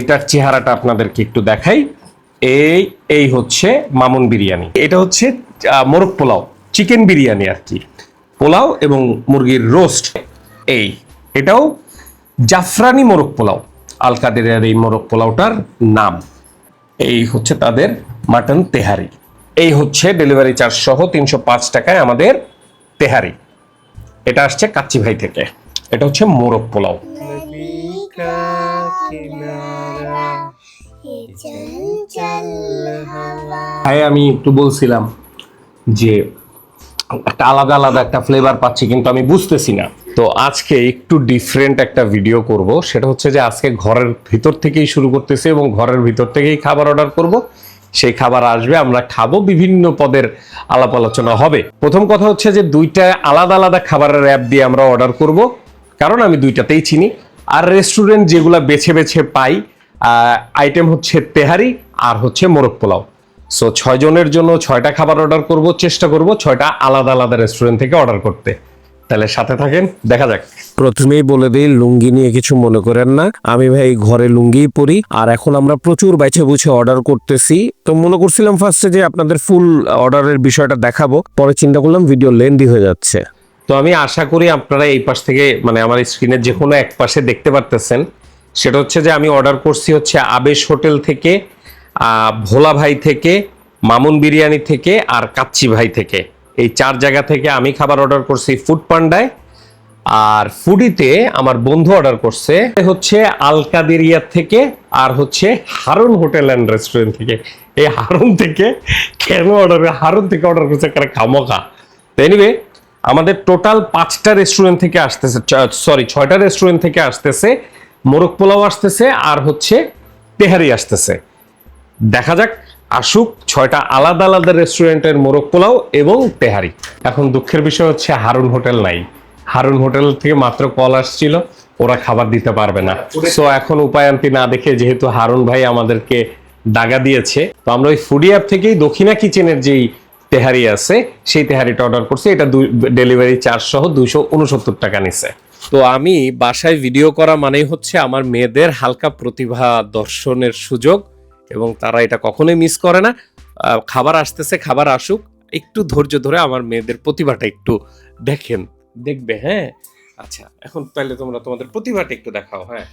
এটার চেহারাটা আপনাদেরকে একটু দেখাই। এই এই হচ্ছে মামুন বিরিয়ানি। এটা হচ্ছে মোরগ পোলাও, চিকেন বিরিয়ানি আর কি। পোলাও এবং মুরগির রোস্ট। এই, এটাও জাফরানি মোরগ পোলাও, আল কাদেরের এই মোরগ পোলাওটার নাম। এই হচ্ছে তাদের মাটন তেহারি। এই হচ্ছে ডেলিভারি চার্জ সহ তিনশো পাঁচ টাকায় আমাদের তেহারি। এটা আসছে কাচ্চি ভাই থেকে। এটা হচ্ছে মোরগ পোলাও। হ্যাঁ আমি একটু বলছিলাম যে একটা আলাদা আলাদা একটা ফ্লেভার পাচ্ছি, কিন্তু আমি বুঝতেছি না। তো আজকে একটু ডিফারেন্ট একটা ভিডিও করব। সেটা হচ্ছে যে আজকে ঘরের ভিতর থেকেই শুরু করতেছি এবং ঘরের ভিতর থেকেই খাবার অর্ডার করব। সেই খাবার আসবে, আমরা খাব, বিভিন্ন পদের আলাপ আলোচনা হবে। প্রথম কথা হচ্ছে যে দুইটা আলাদা আলাদা খাবারের অ্যাপ দিয়ে আমরা অর্ডার করব। কারণ আমি দুইটাতেই চিনি। আর রেস্টুরেন্ট যেগুলো বেছে বেছে পাই আইটেম হচ্ছে তেহারি আর হচ্ছে মোরগ পোলাও। সো ছয় জনের জন্য ছয়টা খাবার অর্ডার করব চেষ্টা করব ছয়টা আলাদা আলাদা রেস্টুরেন্ট থেকে অর্ডার করতে। তাহলে সাথে থাকেন দেখা যাক। প্রথমেই বলে দিই লুঙ্গি নিয়ে কিছু মনে করেন না। আমি ভাই ঘরে লুঙ্গিই পরি আর এখন আমরা প্রচুর বাইছে বুঝে অর্ডার করতেছি। তো মনে করছিলাম ফার্স্টে যে আপনাদের ফুল অর্ডারের বিষয়টা দেখাবো পরে চিন্তা করলাম ভিডিও লেন্দি হয়ে যাচ্ছে। তো আমি আশা করি আপনারা এই পাশ থেকে মানে আমার স্ক্রিনের যে কোনো এক পাশে দেখতে পারতেছেন। সেটা হচ্ছে যে আমি অর্ডার করছি হচ্ছে আবেশ হোটেল থেকে ভোলা ভাই থেকে, মামুন বিরিয়ানি থেকে আর কাচ্চি ভাই থেকে। এই চার জায়গা থেকে আমি খাবার অর্ডার করছি ফুড পান্ডায় আর ফুডিতে আমার বন্ধু অর্ডার করছে হচ্ছে আলকাদেরিয়া থেকে আর হচ্ছে হারুন হোটেল অ্যান্ড রেস্টুরেন্ট থেকে। এই হারুন থেকে কেন অর্ডার হারুন থেকে অর্ডার করছে কারণ খামোখা। এনিওয়ে আমাদের টোটাল পাঁচটা রেস্টুরেন্ট থেকে আসতেছে সরি ছয়টা রেস্টুরেন্ট থেকে আসতেছে। মোরগ পোলাও আসতেছে আর হচ্ছে তেহারি আসতেছে। দেখা যাক, আসুক, ছয়টা আলাদা আলাদা রেস্টুরেন্টের মোরগ পোলাও এবং তেহারি এখন দুঃখের বিষয় হচ্ছে হারুন হোটেল নাই। হারুন হোটেল থেকে মাত্র কল আসছিল, ওরা খাবার দিতে পারবে না। সো এখন উপায়ান্তি না দেখে যেহেতু হারুন ভাই আমাদেরকে দাগা দিয়েছে, তো আমরা ওই ফুডি অ্যাপ থেকেই দক্ষিণা কিচেনের যেই তেহারি আছে, সেই তেহারিটা অর্ডার করছি। এটা ডেলিভারি চার্জ সহ দুইশো উনসত্তর টাকা নিছে। তো আমি বাসায় ভিডিও করা মানেই হচ্ছে আমার মেয়েদের হালকা প্রতিভা দর্শনের সুযোগ এবং তারা এটা কখনোই মিস করে না। খাবার আসতেছে, খাবার আসুক, একটু ধৈর্য ধরে আমার মেয়েদের প্রতিভাটা একটু দেখেন, দেখবে হ্যাঁ? আচ্ছা এখন তাহলে তোমরা তোমাদের প্রতিভাটা একটু দেখাও হ্যাঁ?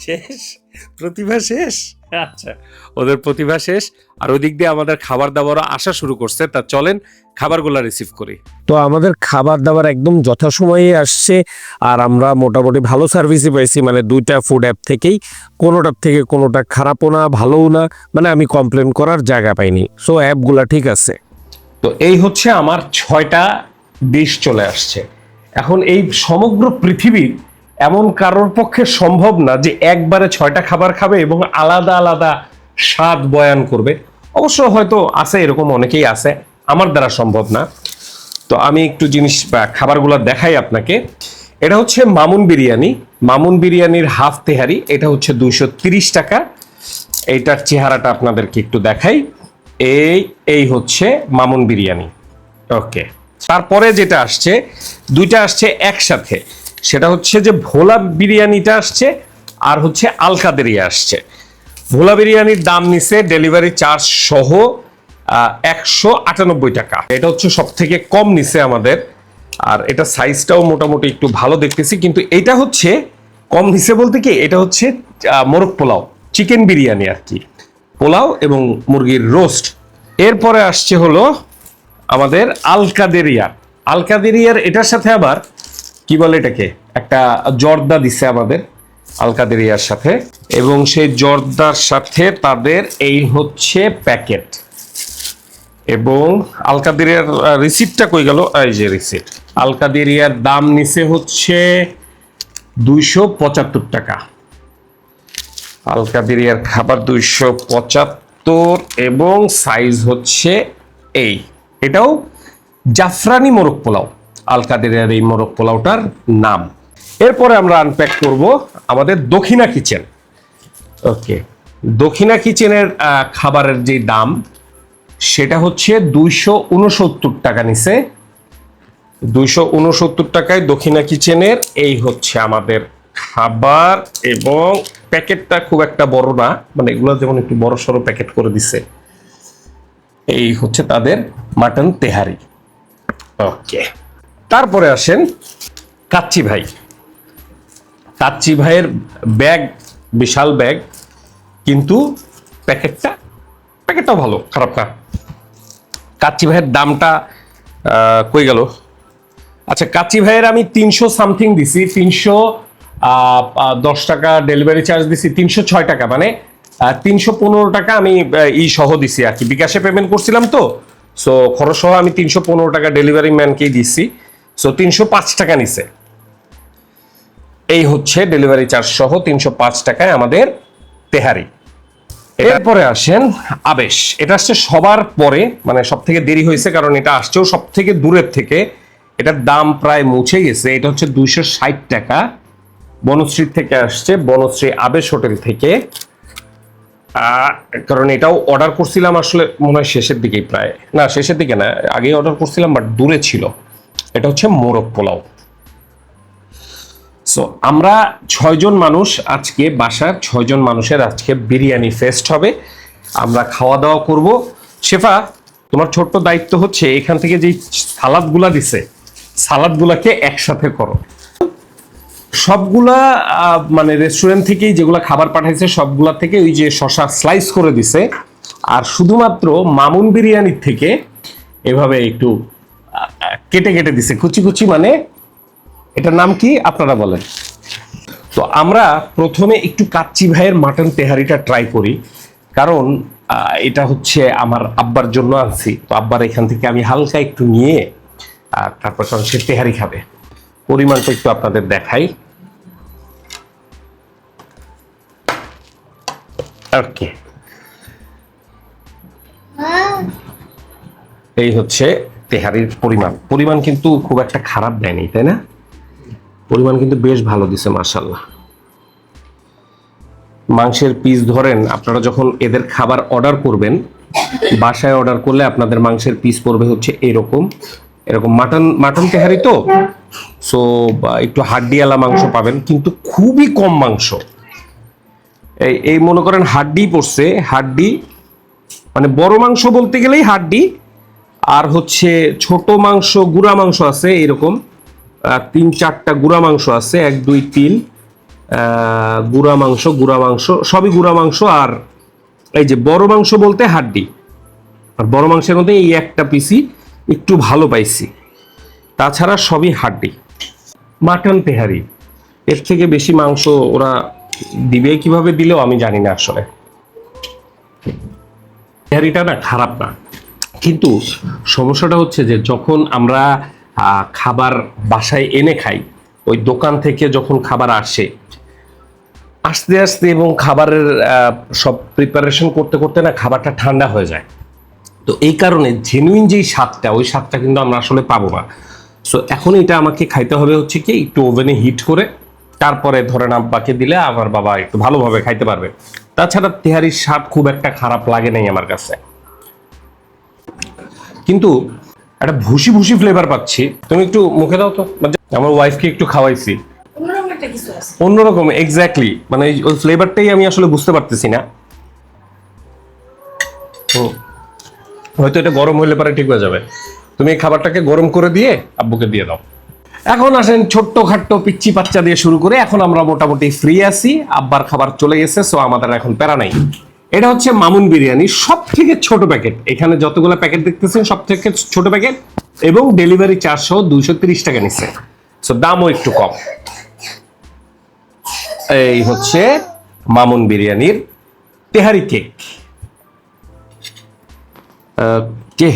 শেষ? প্রতিভা শেষ? আচ্ছা ওদের প্রতিভা শেষ। আর ওদিক দিয়ে আমাদের খাবার দাবারও আসা শুরু করছে। তা চলেন খাবারগুলো রিসিভ করি। তো আমাদের খাবার দাবার একদম যথাসময়ে আসছে আর আমরা মোটামুটি ভালো সার্ভিসই পাইছি। মানে দুইটা ফুড অ্যাপ থেকেই। কোনোটার থেকে কোনোটা খারাপও না ভালোও না। মানে আমি কমপ্লেন করার জায়গা পাইনি। সো অ্যাপগুলা ঠিক আছে। তো এই হচ্ছে আমার ছয়টা ডিশ চলে আসছে। এখন এই সমগ্র পৃথিবীর এমন কারোর পক্ষে সম্ভব না যে একবারে ছয়টা খাবার খাবে এবং আলাদা আলাদা স্বাদ বয়ান করবে। অবশ্য হয়তো আছে, এরকম অনেকেই আছে। আমার দ্বারা সম্ভব না। তো আমি একটু জিনিস খাবারগুলো দেখাই আপনাকে। এটা হচ্ছে মামুন বিরিয়ানি। মামুন বিরিয়ানির হাফ তেহারি। এটা হচ্ছে দুইশো টাকা। এইটার চেহারাটা আপনাদেরকে একটু দেখাই। এই এই হচ্ছে মামুন বিরিয়ানি। ওকে। তারপরে যেটা আসছে, দুইটা আসছে একসাথে। সেটা হচ্ছে যে ভোলা বিরিয়ানিটা আসছে আর হচ্ছে আলকাদেরিয়া আসছে। ভোলা বিরিয়ানির দাম নিছে ডেলিভারি চার্জ সহ একশো আটানব্বই টাকা। এটা হচ্ছে সব থেকে কম নিছে আমাদের। আর এটা সাইজটাও মোটামুটি একটু ভালো দেখতেছি, কিন্তু এটা হচ্ছে কম নিছে বলতে কি, এটা হচ্ছে মোরগ পোলাও চিকেন বিরিয়ানি আর কি। পোলাও এবং মুরগির রোস্ট এরপরে আসছে হলো আমাদের আলকাদেরিয়া। আলকাদেরিয়ার এটার সাথে আবার কি বলে এটাকে? একটা জর্দা দিছে আমাদের আলকাদেরিয়ার সাথে এবং সেই জর্দার সাথে তাদের এই হচ্ছে প্যাকেট। এবং আলকাদেরিয়ার রিসিপ্টটা কই গেল? এই যে রিসিপ্ট। আলকাদেরিয়ার দাম নিচে হচ্ছে দুইশো পঁচাত্তর টাকা। আলকাদেরিয়ার খাবার দুইশো পঁচাত্তর এবং সাইজ হচ্ছে এই। এটাও জাফরানি মোরগ পোলাও। আলকাদেরিয়ার এই মোরগ পোলাওটার নাম। এরপরে আমরা আনপ্যাক করব আমাদের দক্ষিণা কিচেন ওকে দক্ষিণা কিচেনের খাবারের যে দাম, সেটা হচ্ছে দুইশো উনসত্তর টাকা নিচে। দুইশো উনসত্তর টাকায় দক্ষিণা কিচেনের এই হচ্ছে আমাদের খাবার এবং প্যাকেটটা খুব একটা বড় না মানে এগুলো যেমন একটু বড় সড়ো প্যাকেট করে দিছে। এই হচ্ছে তাদের মাটন তেহারি। ওকে তারপরে আসেন কাচ্চি ভাই। কাচ্চি ভাইয়ের ব্যাগ, বিশাল ব্যাগ, কিন্তু প্যাকেটটা, প্যাকেটটাও ভালো, খারাপ না। কাচ্চি ভাইয়ের দামটা কই গেল? আচ্ছা কাচ্চি ভাইয়ের আমি তিনশো সামথিং দিছি, তিনশো দশ টাকা ডেলিভারি চার্জ দিছি, তিনশো ছয় টাকা মানে তিনশো পনেরো টাকা আমি ই সহ দিছি আর কি। বিকাশে পেমেন্ট করছিলাম তো সো খরচ সহ আমি তিনশো পনেরো টাকা ডেলিভারি ম্যানকেই দিচ্ছি সো তিনশো পাঁচ টাকা নিছে। এই হচ্ছে ডেলিভারি চার্জ সহ তিনশো পাঁচ টাকায় আমাদের তেহারি। এরপরে আসেন আবেশ। এটা আসছে সবার পরে মানে সব থেকে দেরি হয়েছে কারণ এটা আসছেও সব থেকে দূরের থেকে। এটার দাম প্রায় মুছে গেছে, এটা হচ্ছে দুইশো ষাট টাকা। বনশ্রী থেকে আসছে, বনশ্রী আবেশ হোটেল থেকে। কারণ এটাও অর্ডার করছিলাম আসলে মনে হয় শেষের দিকেই প্রায়। না, শেষের দিকে না, আগেই অর্ডার করছিলাম বাট দূরে ছিল। এটা হচ্ছে মোরগ পোলাও। সো আমরা ছয়জন মানুষ আজকে বাসার ছয়জন মানুষের আজকে বিরিয়ানি ফেস্ট হবে। আমরা খাওয়া দাওয়া করব। শেফা, তোমার ছোট্ট দায়িত্ব হচ্ছে এখান থেকে যেই সালাদগুলা দিছে, সালাদগুলাকে একসাথে করো। সবগুলা মানে রেস্টুরেন্ট থেকেই যেগুলা খাবার পাঠাইছে, সবগুলা থেকে ওই যে শশা স্লাইস করে দিছে। আর শুধুমাত্র মামুন বিরিয়ানির থেকে এভাবে একটু কেটে কেটে দিছে। কুচি কুচি মানে এটার নাম কি? আপনারা বলেন। তো আমরা প্রথমে একটু কাচ্চি ভাইয়ের মাটন তেহারিটা ট্রাই করি। কারণ এটা হচ্ছে আমার আব্বার জন্য আনছি। তো আব্বার এখান থেকে আমি হালকা একটু নিয়ে আর তারপর কারণ সে তেহারি খাবে। পরিমাণটা একটু আপনাদের দেখাই। ওকে এই হচ্ছে তেহারির পরিমাণ। পরিমাণ কিন্তু খুব একটা খারাপ দেয়নি, তাই না? পরিমাণ কিন্তু বেশ ভালো দিছে মার্শাল্লাহ মাংসের পিস ধরেন, আপনারা যখন এদের খাবার অর্ডার করবেন, বাসায় অর্ডার করলে আপনাদের মাংসের পিস পড়বে হচ্ছে এরকম। এরকম মাটন মাটন তেহারি তো? সো একটু হাড্ডিওয়ালা মাংস পাবেন, কিন্তু খুবই কম মাংস। এই এই মনে করেন হাড্ডি পড়ছে, হাড্ডি মানে বড় মাংস বলতে গেলেই হাড্ডি আর হচ্ছে ছোট মাংস, গুড়া মাংস আছে এরকম। তিন চারটা গুড়া মাংস আছে, এক, দুই, তিন। গুড়া মাংস গুড়া মাংস, সবই গুড়া মাংস। আর এই যে বড় মাংস বলতে হাড্ডি। আর বড় মাংসের মধ্যে এই একটা পিসি একটু ভালো পাইছি। তাছাড়া সবই হাড্ডি। মাটন তেহারি। এর থেকে বেশি মাংস ওরা দিবে, কীভাবে দিলেও আমি জানি না আসলে। তেহারিটা না খারাপ না। কিন্তু সমস্যাটা হচ্ছে যে যখন আমরা খাবার বাসায় এনে খাই, ওই দোকান থেকে যখন খাবার আসে, আস্তে আস্তে এবং খাবারের সব প্রিপারেশন করতে করতে না খাবারটা ঠান্ডা হয়ে যায়। তো এই কারণে জেনুইন যেই স্বাদটা, ওই স্বাদটা কিন্তু আমরা আসলে পাবো না। সো এখন এটা আমাকে খাইতে হবে হচ্ছে কি, একটু ওভেনে হিট করে, তারপরে ধরেন আব্বাকে দিলে আমার বাবা একটু ভালোভাবে খাইতে পারবে। তাছাড়া তেহারির স্বাদ খুব একটা খারাপ লাগে নাই আমার কাছে। কিন্তু একটা ভুসি ভুসি ফ্লেভার পাচ্ছি। তুমি একটু মুখে দাও তো। মানে আমার ওয়াইফকে একটু খাওয়াইছি। অন্যরকম এক্স্যাক্টলি মানে ওই ফ্লেভারটাই আমি আসলে বুঝতে পারতেছি না। হয়তো এটা গরম হইলে পরে ঠিক হয়ে যাবে। তুমি এই খাবারটাকে গরম করে দিয়ে আব্বুকে দিয়ে দাও। এখন আসেন ছোট্ট খাট্ট পিচ্ছি বাচ্চা দিয়ে শুরু করে এখন আমরা মোটামুটি ফ্রি আছি। আব্বার খাবার চলে গেছে সো আমাদের এখন প্যারা নাই। এটা হচ্ছে মামুন বিরিয়ানি সব থেকে ছোট প্যাকেট। এখানে যতগুলো প্যাকেট দেখতেছেন সব থেকে ছোট প্যাকেট এবং ডেলিভারি চারশো দুইশো তিরিশ টাকা নিচ্ছে। সো দামও একটু কম। এই হচ্ছে মামুন বিরিয়ানির তেহারি কেক। ওকে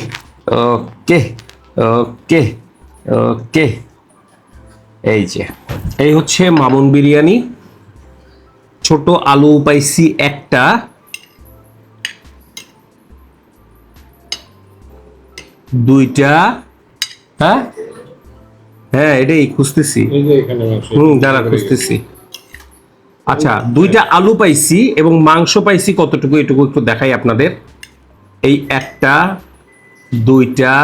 ওকে ওকে ওকে এই যে। এই হচ্ছে মামুন বিরিয়ানি। ছোট আলু পাইছি একটা। দুইটা হ্যাঁ? হ্যাঁ এটাই খুঁজতেছি। হুম দাঁড়া খুঁজতেছি। আচ্ছা দুইটা আলু পাইছি এবং মাংস পাইছি কতটুকু এটুকু একটু দেখাই আপনাদের। এই একটা দুইটা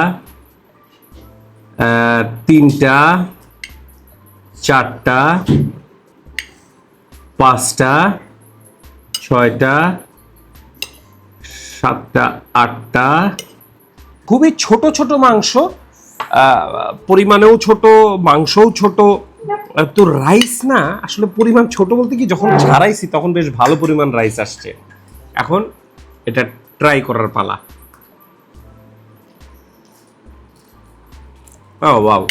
তিনটা চারটা পাঁচটা ছয়টা সাতটা আটটা খুবই ছোট ছোট মাংস পরিমাণেও ছোট, মাংসও ছোট। তো রাইস না, আসলে পরিমাণ ছোট বলতে কি, যখন ছাড়াইছি তখন বেশ ভালো পরিমাণ রাইস আসছে। এখন এটা ট্রাই করার পালা। ও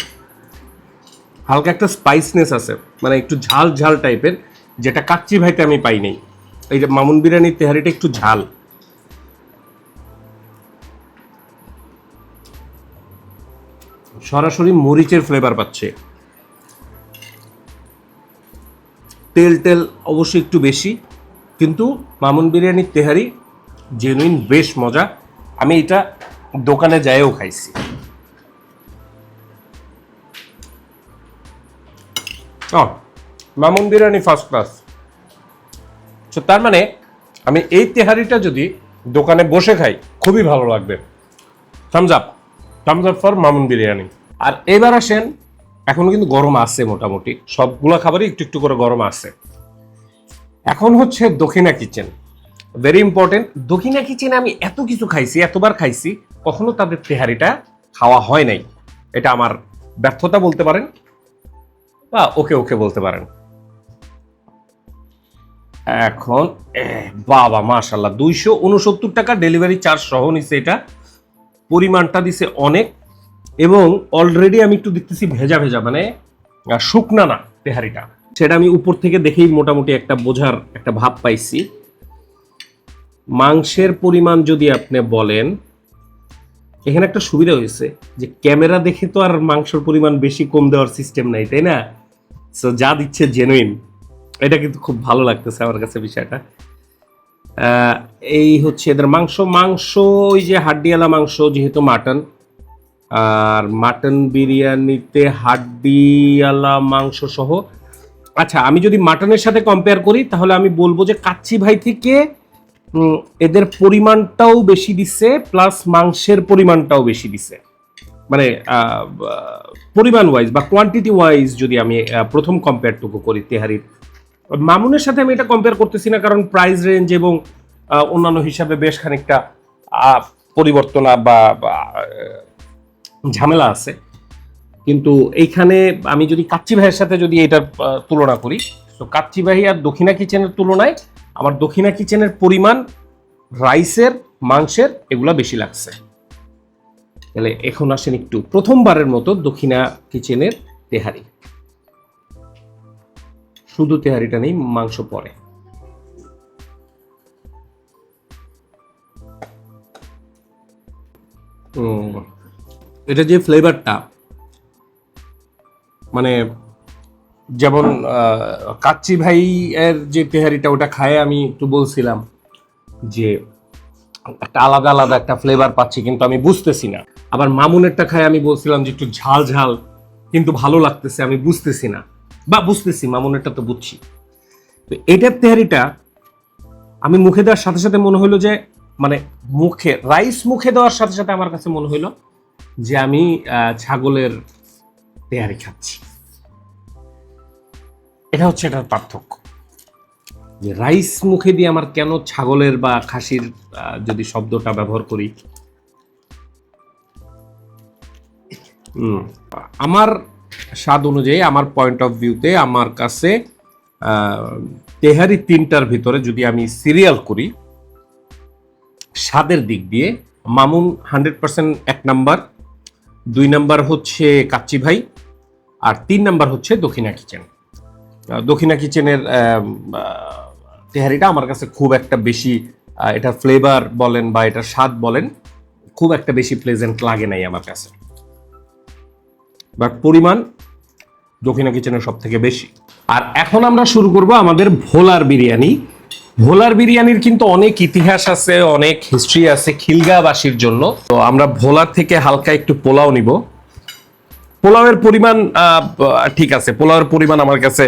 হালকা একটা স্পাইসনেস আছে মানে একটু ঝাল ঝাল টাইপের যেটা কাচ্চি ভাইতে আমি পাই নাই। এই যে মামুন বিরিয়ানির তেহারিটা একটু ঝাল। সরাসরি মরিচের ফ্লেভার পাচ্ছে। তেল তেল অবশ্যই একটু বেশি, কিন্তু মামুন বিরিয়ানির তেহারি জেনুইন বেশ মজা। আমি এটা দোকানে যাইও খাইছি। মামুন বিরিয়ানি ফার্স্ট ক্লাস তো তার মানে আমি এই তেহারিটা যদি দোকানে বসে খাই, খুবই ভালো লাগবে। Thumbs up thumbs up for Mamun biryani. আর এবার আসেন, এখন কিন্তু গরম আছে মোটামুটি। সবগুলো খাবারই একটু একটু করে গরম আছে। এখন হচ্ছে দক্ষিণা কিচেন। ভেরি ইম্পর্টেন্ট দক্ষিণা কিচেনে আমি এত কিছু খাইছি, এতবার খাইছি, কখনো তাদের তেহারিটা খাওয়া হয় নাই। এটা আমার ব্যর্থতা বলতে পারেন বা ওকে ওকে বলতে পারেন। এখন বাবা মাশাল্লাহ দুইশো উনসত্তর টাকা ডেলিভারি চার্জ সহ নিছে এটা। পরিমাণটা দিছে অনেক। এবং অলরেডি আমি একটু দেখতেছি ভেজা ভেজা মানে শুকনা না তেহারিটা। সেটা আমি উপর থেকে দেখেই মোটামুটি একটা বোঝার একটা ভাব পাইছি। মাংসের পরিমাণ যদি আপনি বলেন, এখানে একটা সুবিধা হয়েছে যে ক্যামেরা দেখে তো আর মাংসের পরিমাণ বেশি কম দেওয়ার সিস্টেম নাই, তাই না? সো যা দিচ্ছে জেনুইন এটা কিন্তু খুব ভালো লাগতেছে আমার কাছে বিষয়টা। এই হচ্ছে এদের মাংস। মাংস, ওই যে হাড্ডিওয়ালা মাংস, যেহেতু মাটন আর মাটন বিরিয়ানিতে হাড্ডিওয়ালা মাংস সহ আচ্ছা আমি যদি মাটনের সাথে কম্পেয়ার করি, তাহলে আমি বলব যে কাচ্চি ভাই থেকে এদের পরিমাণটাও বেশি দিচ্ছে প্লাস মাংসের পরিমাণটাও বেশি দিচ্ছে মানে পরিমাণ ওয়াইজ বা কোয়ান্টিটি ওয়াইজ যদি আমি প্রথম কম্পেয়ারটুকু করি তেহারির। মামুনের সাথে আমি এটা কম্পেয়ার করতেছি না, কারণ প্রাইস রেঞ্জ এবং অন্যান্য হিসাবে বেশ খানিকটা পরিবর্তন বা ঝামেলা আছে। কিন্তু এইখানে আমি যদি কাচ্চি ভাইয়ের সাথে যদি এটার তুলনা করি তো কাচ্চি ভাই আর দক্ষিণা কিচেনের তুলনায় আমার দক্ষিণা কিচেনের পরিমাণ রাইসের মাংসের এগুলা বেশি লাগছে। তাহলে এখন আসেন একটু প্রথমবারের মতো দক্ষিণা কিচেনের তেহারি। শুধু তেহারিটা নেই মাংস পরে। উম, এটা যে ফ্লেভারটা মানে যেমন কাচ্চি ভাই এর যে তেহারিটা ওটা খায় আমি একটু বলছিলাম যে একটা আলাদা আলাদা একটা ফ্লেভার পাচ্ছি, কিন্তু আমি বুঝতেছি না। আবার মামুনেরটা খায় আমি বলছিলাম যে একটু ঝাল ঝাল, কিন্তু ভালো লাগতেছে, আমি বুঝতেছি না। বা বুঝতেছি, মামুনেরটা তো বুঝছি। তো এটার তেহারিটা আমি মুখে দেওয়ার সাথে সাথে মনে হলো যে মানে মুখে রাইস মুখে দেওয়ার সাথে সাথে আমার কাছে মনে হলো যে আমি ছাগলের তেহারি খাচ্ছি। এটা হচ্ছে এটার পার্থক্য। যে রাইস মুখে দিয়ে আমার কেন ছাগলের বা খাসির যদি শব্দটা ব্যবহার করি? আমার স্বাদ অনুযায়ী, আমার পয়েন্ট অফ ভিউতে আমার কাছে তেহারি তিনটার ভিতরে যদি আমি সিরিয়াল করি, স্বাদের দিক দিয়ে মামুন হান্ড্রেড পার্সেন্ট এক নাম্বার দুই নাম্বার হচ্ছে কাচ্চি ভাই, আর তিন নাম্বার হচ্ছে দক্ষিণা কিচেন। দক্ষিণা কিচেনের তেহারিটা আমার কাছে খুব একটা বেশি এটার ফ্লেভার বলেন বা এটার স্বাদ বলেন, খুব একটা বেশি প্লেজেন্ট লাগে নাই আমার কাছে। বাট পরিমাণ দক্ষিণা কিচেনের সব থেকে বেশি। আর এখন আমরা শুরু করব আমাদের ভোলার বিরিয়ানি। ভোলার বিরিয়ানির কিন্তু অনেক ইতিহাস আছে, অনেক হিস্ট্রি আছে খিলগাবাসীর জন্য। তো আমরা ভোলার থেকে হালকা একটু পোলাও নিব। পোলাওয়ের পরিমাণ ঠিক আছে, পোলাওয়ের পরিমাণ আমার কাছে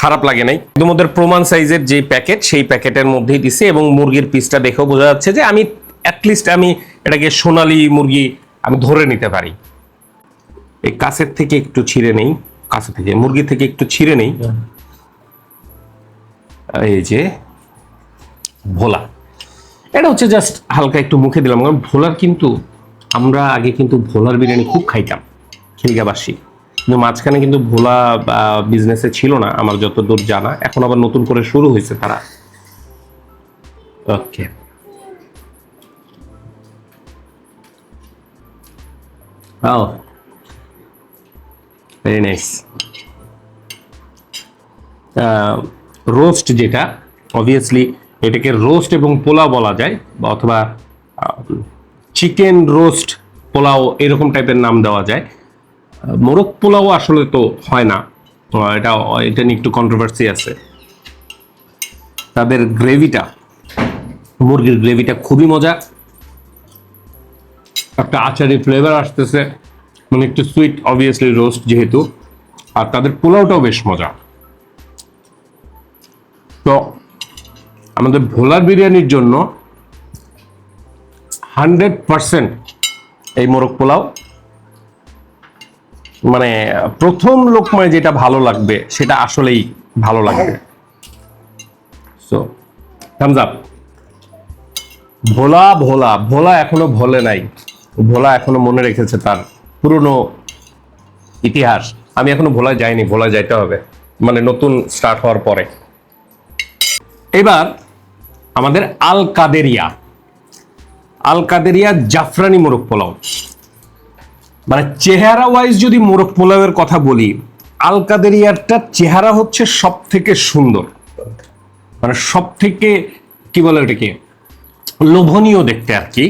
খারাপ লাগে নাই। কিন্তু ওদের প্রমাণ সাইজের যে প্যাকেট সেই প্যাকেটের মধ্যেই দিছে এবং মুরগির পিসটা দেখেও বোঝা যাচ্ছে যে আমি অ্যাটলিস্ট আমি এটাকে সোনালী মুরগি আমি ধরে নিতে পারি। এই কাছের থেকে একটু ছিঁড়ে নেই, কাছে থেকে, মুরগি থেকে একটু ছিঁড়ে নেই। এই যে ভোলা। এটা হচ্ছে জাস্ট হালকা একটু মুখে দিলাম কারণ ভোলার কিন্তু আমরা আগে কিন্তু ভোলার বিরিয়ানি খুব খাইতাম খিলগাবাসী কিন্তু মাঝখানে কিন্তু ভোলা বিজনেসে ছিল না আমার যতদূর জানা। এখন আবার নতুন করে শুরু হয়েছে তারা। Okay Oh, very nice roast যেটা অবভিয়াসলি এটাকে রোস্ট এবং পোলাও বলা যায়, বা অথবা চিকেন রোস্ট, পোলাও এরকম টাইপের নাম দেওয়া যায়। মোরগ পোলাও আসলে তো হয় না এটা এটা নিয়ে একটু কন্ট্রোভার্সি আছে। তাদের গ্রেভিটা, মুরগির গ্রেভিটা খুবই মজা। একটা আচারি ফ্লেভার আসতেছে মানে একটু সুইট অবভিয়াসলি রোস্ট যেহেতু। আর তাদের পোলাওটাও বেশ মজা। তো আমাদের ভোলার বিরিয়ানির জন্য হান্ড্রেড পার্সেন্ট এই মোরগ পোলাও। মানে প্রথম লোকমায় যেটা ভালো লাগবে, সেটা আসলেই ভালো লাগবে। সো ভোলা ভোলা ভোলা এখনও ভোলে নাই। ভোলা এখনও মনে রেখেছে তার পুরনো ইতিহাস। আমি এখনও ভোলা যাইনি, ভোলা যাইতে হবে। মানে নতুন স্টার্ট হওয়ার পরে। এবার আমাদের আল কাদেরিয়া। আল কাদেরিয়া জাফরানি মোরগ পোলাও। মানে চেহারা ওয়াইজ যদি মোরগ পোলাওয়ের কথা বলি, আল কাদেরিয়ারটা চেহারা হচ্ছে সব থেকে সুন্দর। মানে সব থেকে কি বলে ওটাকে? লোভনীয় দেখতে আর কি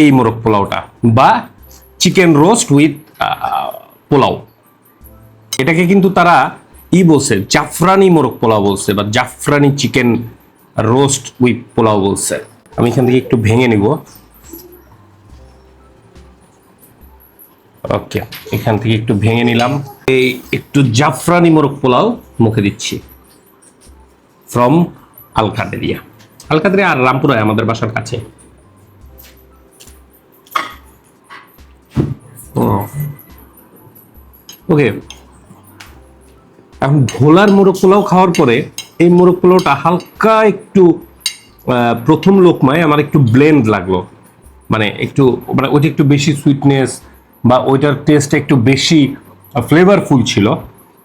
এই মোরগ পোলাওটা বা চিকেন রোস্ট উইথ পোলাও। এটাকে কিন্তু তারা ই বলছে, জাফরানি মোরগ পোলাও বলছে বা জাফরানি চিকেন রোস্ট উইথ পোলাও বলছে আমি এখান থেকে একটু ভেঙে নিব। ওকে এখান থেকে একটু ভেঙে নিলাম। এই একটু জাফরানি মোরগ পোলাও মুখে দিচ্ছি। ফ্রম আলকাদেরিয়া আলকাদেরিয়া আর রামপুরায় আমাদের বাসার কাছে। ওকে এখন ভোলার মোরগ পোলাও খাওয়ার পরে এই মোরগ পোলাওটা হালকা একটু প্রথম লোকমায় আমার একটু ব্লেন্ড লাগল। মানে একটু মানে ওইটা একটু বেশি সুইটনেস বা ওইটার টেস্ট একটু বেশি ফ্লেভারফুল ছিল।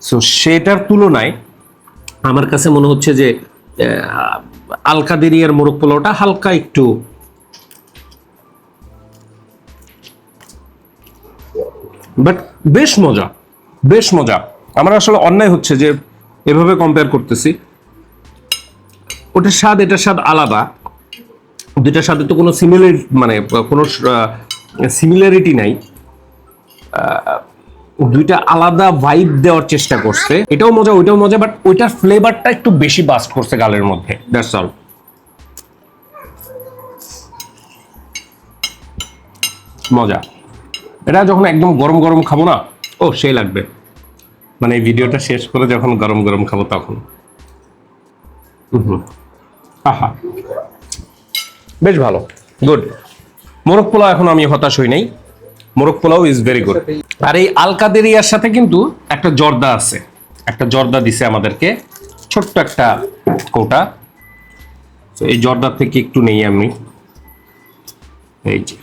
সো সেটার তুলনায় আমার কাছে মনে হচ্ছে যে আলকাদেরিয়ার মোরগ পোলাওটা হালকা একটু বাট বেশ মজা বেশ মজা। আমার আসলে অন্যায় হচ্ছে যে, এভাবে কম্পেয়ার করতেছি। ওটার স্বাদ এটার স্বাদ আলাদা। দুইটার সাথে তো কোনো সিমিলার মানে কোনো সিমিলারিটি নাই। দুইটা আলাদা ভাইব দেওয়ার চেষ্টা করছে। এটাও মজা, ওইটাও মজা বাট ওইটার ফ্লেভারটা একটু বেশি বাস্ট করছে গালের মধ্যে। দ্যাটস অল মজা। এটা যখন একদম গরম গরম খাব না, ও, সেই লাগবে। মানে এই ভিডিওটা শেষ করে যখন গরম গরম খাব তখন। হুম আহা। বেশ ভালো। গুড মোরগ পোলাও এখন আমি হতাশ হই নাই। মোরগ পোলাও ইজ ভেরি গুড আর এই আলকাদেরিয়ার সাথে কিন্তু একটা জর্দা আছে। একটা জর্দা দিছে আমাদেরকে। ছোট্ট একটা কোটা। তো এই জর্দা থেকে একটু নেই আমি। এই যে।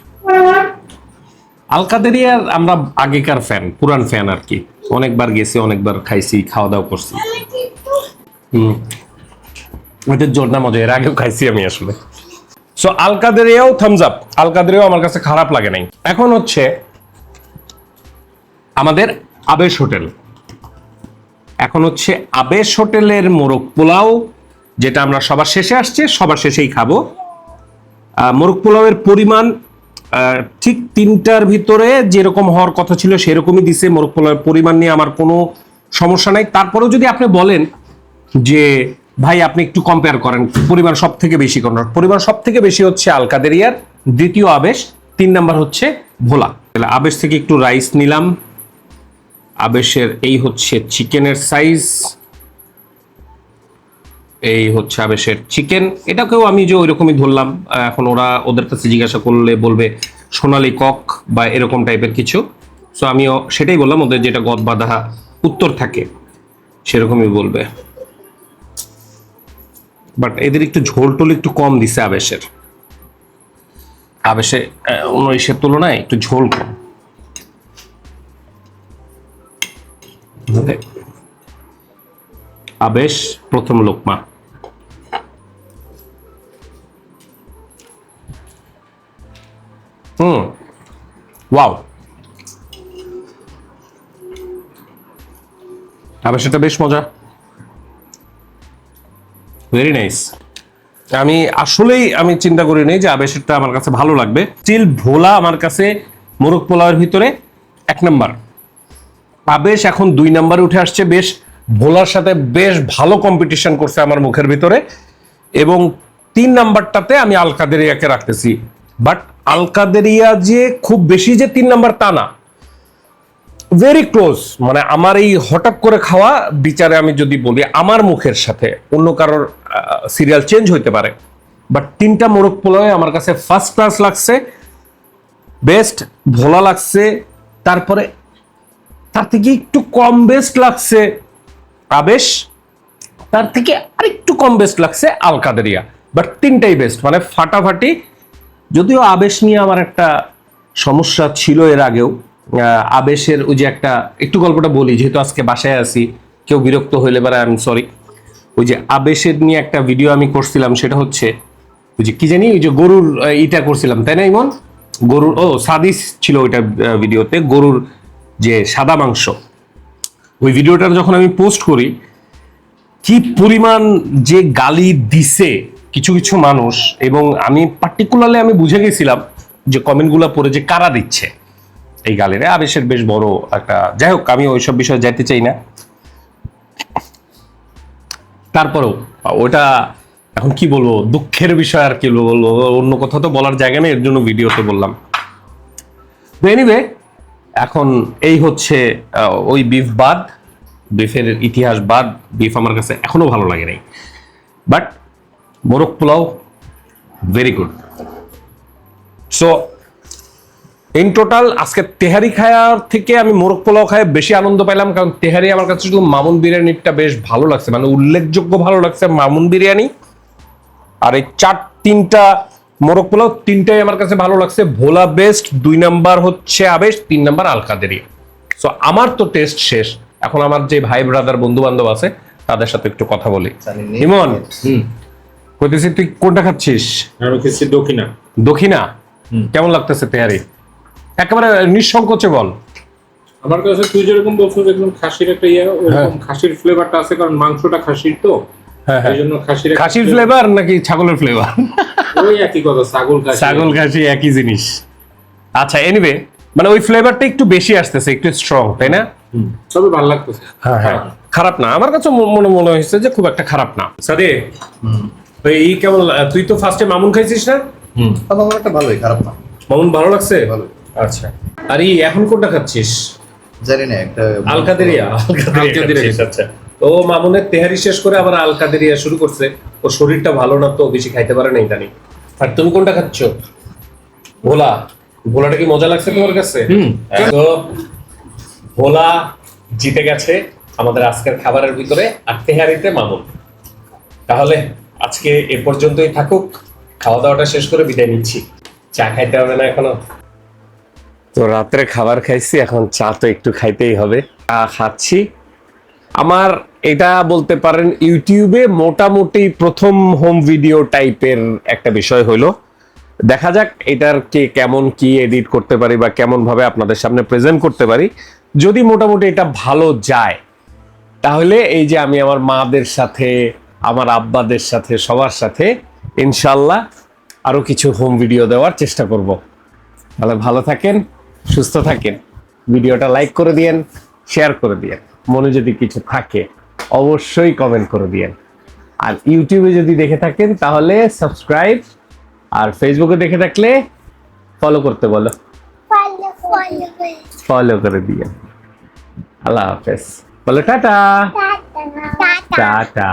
আলকাদেরিয়ার আমরা আগেকার ফ্যান পুরান ফ্যান আর কি। অনেকবার গেছি, অনেকবার খাইছি খাওয়া দাওয়া করছি। হুম। ওইটার জর্দা মজা। এর আগেও খাইছি আমি আসলে। সো আলকাদেরিয়াও থামস আপ আলকাদেরিয়াও আমার কাছে খারাপ লাগে নাই। এখন হচ্ছে আমাদের আবেশ হোটেল। এখন হচ্ছে আবেশ হোটেলের মোরগ পোলাও, যেটা আমরা সবার শেষে আসছে, সবার শেষেই খাব। মোরগ পোলাওয়ের পরিমাণ ঠিক তিনটার ভিতরে যেরকম হওয়ার কথা ছিল, সেরকমই দিছে। মোরগ পোলাওয়ের পরিমাণ নিয়ে আমার কোনো সমস্যা নাই। তারপরেও যদি আপনি বলেন যে ভাই, আপনি একটু কম্পেয়ার করেন। পরিমাণ সব থেকে বেশি কোন? পরিমাণ সব থেকে বেশি হচ্ছে আলকাদেরিয়ার, দ্বিতীয় আবেশ, তিন নাম্বার হচ্ছে ভোলা। তাহলে আবেশ থেকে একটু রাইস নিলাম। আবেশের এই হচ্ছে চিকেনের সাইজ এই হচ্ছে আবেশের চিকেন এটাকেও আমি যে ওইরকমই ধরলাম এখন ওরা ওদের কাছে জিজ্ঞাসা করলে বলবে সোনালী কক বা এরকম টাইপের কিছু। সো আমিও সেটাই বললাম, ওদের যেটা গদ বাঁধা উত্তর থাকে, সেরকমই বলবে। বাট এদের একটু ঝোল টোল একটু কম দিছে আবেশের। আবেশে অন্য ইসের তুলনায় একটু ঝোল কম। আবেশ, প্রথম লোকমা। হুম, ওয়াও। আবেশ বেশ মজা। ভেরি নাইস আমি আসলেই আমি চিন্তা করি নাই যে আবেশেরটা আমার কাছে ভালো লাগবে। স্টিল ভোলা আমার কাছে মোরগ পোলাওয়ের ভিতরে এক নাম্বার। আবেশ এখন দুই নাম্বারে উঠে আসছে, বেশ ভোলার সাথে বেশ ভালো কম্পিটিশন করছে আমার মুখের ভিতরে এবং তিন নাম্বারটাতে আমি আলকাদেরিয়াকে রাখতেছি। বাট আলকাদেরিয়া যে খুব বেশি যে তিন নাম্বার তা না। ভেরি ক্লোজ মানে আমার এই হঠাৎ করে খাওয়া বিচারে আমি যদি বলি আমার মুখের সাথে, অন্য কারোর সিরিয়াল চেঞ্জ হইতে পারে। বাট তিনটা মোরগ পোলাওয়ে আমার কাছে ফার্স্ট ক্লাস লাগছে বেস্ট ভোলা লাগছে, তারপরে তার থেকে একটু কম বেস্ট লাগছে আবেশ, তার থেকে আরেকটু কম বেস্ট লাগছে আলকাদেরিয়া। বাট তিনটাই বেস্ট মানে ফাটাফাটি। যদিও আবেশ নিয়ে আমার একটা সমস্যা ছিল এর আগেও আবেশের ওই যে একটা, একটু গল্পটা বলি, যেহেতু আজকে বাসায় আছি, কেউ বিরক্ত হইলে পারে আমি সরি ওই যে আবেশের নিয়ে একটা ভিডিও আমি করছিলাম, সেটা হচ্ছে, ওই যে কি জানি, ওই যে গরুর ইটা করছিলাম, তাই না, ইমন? গরুর, ও, সাদিস ছিল ওইটা ভিডিওতে গরুর যে সাদা মাংস। ওই ভিডিওটা যখন আমি পোস্ট করি, কি পরিমাণ যে গালি দিছে কিছু কিছু মানুষ, এবং আমি পার্টিকুলারলি আমি বুঝে গেছিলাম যে কমেন্টগুলো পড়ে যে কারা দিচ্ছে। এই গালিরে। আবেশের বেশ বড় একটা যাই হোক, আমি ওইসব বিষয়ে যাইতে চাই না। তারপরেও, ওটা এখন কি বলব? দুঃখের বিষয় আর কি বলব? অন্য কথা তো বলার জায়গা নেই, এর জন্য ভিডিওতে বললাম। এনিওয়ে এখন এই হচ্ছে ওই বিফ বাদ বিফের ইতিহাস বাদ বিফ আমার কাছে এখনও ভালো লাগে নাই। বাট মোরগ pulao very good so in total আজকে তেহারি খায়ার থেকে আমি মোরগ পোলাও খায় বেশি আনন্দ পাইলাম কারণ তেহারি আমার কাছে শুধু মামুন বিরিয়ানিটা বেশ ভালো লাগছে মানে উল্লেখযোগ্য ভালো লাগছে মামুন বিরিয়ানি। আর এই চার তিনটা মোরগ পোলাও তিনটাই আমার কাছে ভালো লাগছে। ভোলা বেস্ট দুই নাম্বার হচ্ছে আবেশ তিন নাম্বার আলকাদেরি। সো আমার তো টেস্ট শেষ। এখন আমার যে ভাই ব্রাদার বন্ধু বান্ধব আছে তাদের সাথে একটু কথা বলি। ইমন কইতেছি তুই কোনটা খাচ্ছিস? দক্ষিণা। দক্ষিণা? কেমন লাগতেছে তেহারি? একেবারে নিঃসংকোচে বল। আমার কাছে তুই যেরকম বলছো একদম খাসির একটা ইয়ে ওরকম খাসির ফ্লেভারটা আছে কারণ মাংসটা খাসির তো। হ্যাঁ, হ্যাঁ। খাসির ফ্লেভার নাকি ছাগলের ফ্লেভার ওই একই কথা ছাগল খাসি। ছাগল খাসি একই জিনিস। আচ্ছা এনিওয়ে মানে ওই ফ্লেভারটা একটু বেশি আসতেছে একটু স্ট্রং তাই না? হুম, তবে ভালো লাগতেছে। হ্যাঁ হ্যাঁ। খারাপ না। আমার কাছে মনে মনে হয়েছে যে খুব একটা খারাপ না। সাদে তো এই কেমন তুই তো ফার্স্টে মামুন খাইছিস না? হুম। আমার একটা ভালোই খারাপ না। মামুন ভালো লাগছে? ভালো আচ্ছা। আর এই এখন কোনটা খাচ্ছিস? জানি না একটা আলকাদেরিয়া। আলকাদেরিয়া আচ্ছা। ও মামুনের তেহারি শেষ করে আবার আলকাদেরিয়া শুরু করছে। ওর শরীরটা ভালো না তো বেশি খাইতে পারে না জানি। আর তুমি কোনটা খাচ্ছ? ভোলা। ভোলাটা কি মজা লাগছে তোমার কাছে? তো ভোলা জিতে গেছে আমাদের আজকের খাবারের ভিতরে আর তেহারিতে মামুন। তাহলে আজকে এ পর্যন্তই থাকুক। খাওয়া দাওয়াটা শেষ করে বিদায় নিচ্ছি। চা খাইতে হবে না এখনও। তো রাত্রে খাবার খাইছি, এখন চা তো একটু খাইতেই হবে। চা খাচ্ছি। আমার এটা বলতে পারেন, ইউটিউবে মোটামুটি প্রথম হোম ভিডিও টাইপের একটা বিষয় হলো, দেখা যাক এটার কে কেমন কি এডিট করতে পারি বা কেমন ভাবে আপনাদের সামনে প্রেজেন্ট করতে পারি। যদি মোটামুটি এটা ভালো যায়, তাহলে এই যে আমি আমার মাদের সাথে, আমার আব্বাদের সাথে, সবার সাথে ইনশাল্লাহ আরও কিছু হোম ভিডিও দেওয়ার চেষ্টা করব। তাহলে ভালো থাকেন। সুস্থ থাকেন। ভিডিওটা লাইক করে দিয়েন শেয়ার করে দিয়েন। মনে যদি কিছু থাকে অবশ্যই কমেন্ট করে দিয়েন। আর ইউটিউবে যদি দেখে থাকেন তাহলে সাবস্ক্রাইব আর ফেসবুকে দেখে থাকলে ফলো করতে বলো। ফলো করে দিয়ে আল্লাহ হাফেজ। বলো টাটা। টাটা। টাটা।